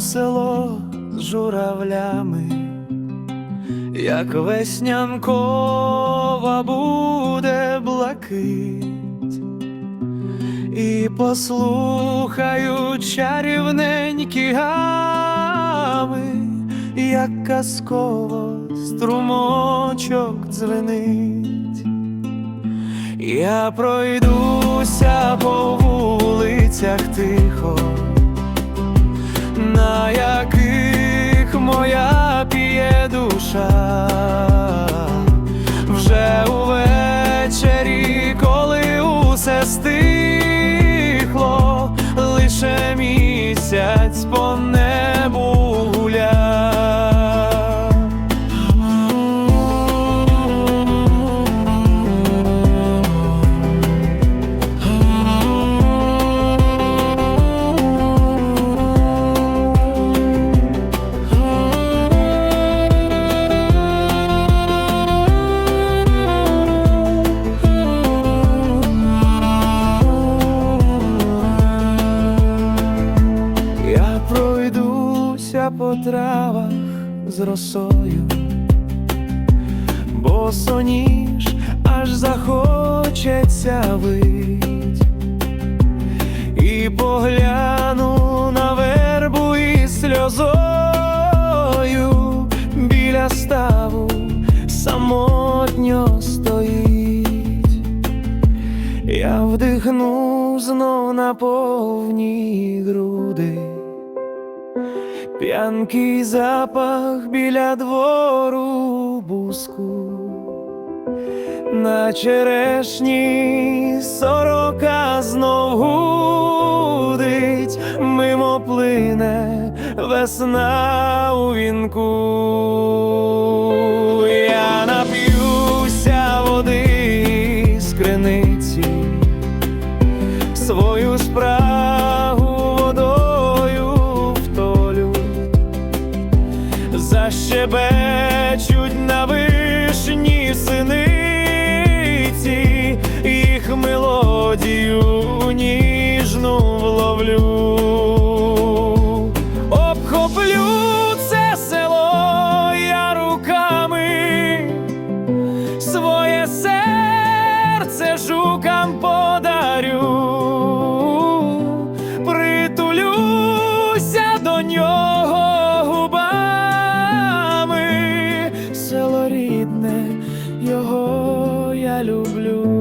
село з журавлями, як веснянкова буде блакить, і послухаю чарівненькі гами, як казково струмочок дзвенить. Я пройдуся по вулицях тихо, на яких моя п'є душа, вже увечері, коли усе стихло, лише місяць по пройдуся по травах з росою, бо соніж аж захочеться вить, і погляну на вербу із сльозою. Біля ставу самотньо стоїть. Я вдихну знов на повні груди, п'янкий запах біля двору буску, на черешні сорока знов гудить, мимо плине весна у вінку. Я нап'юся води з криниці, свою спрагу защебечуть на вишні синиці, їх мелодію ніжну вловлю. Обхоплю це село я руками, своє серце жукам подарю, притулюся до нього його я люблю.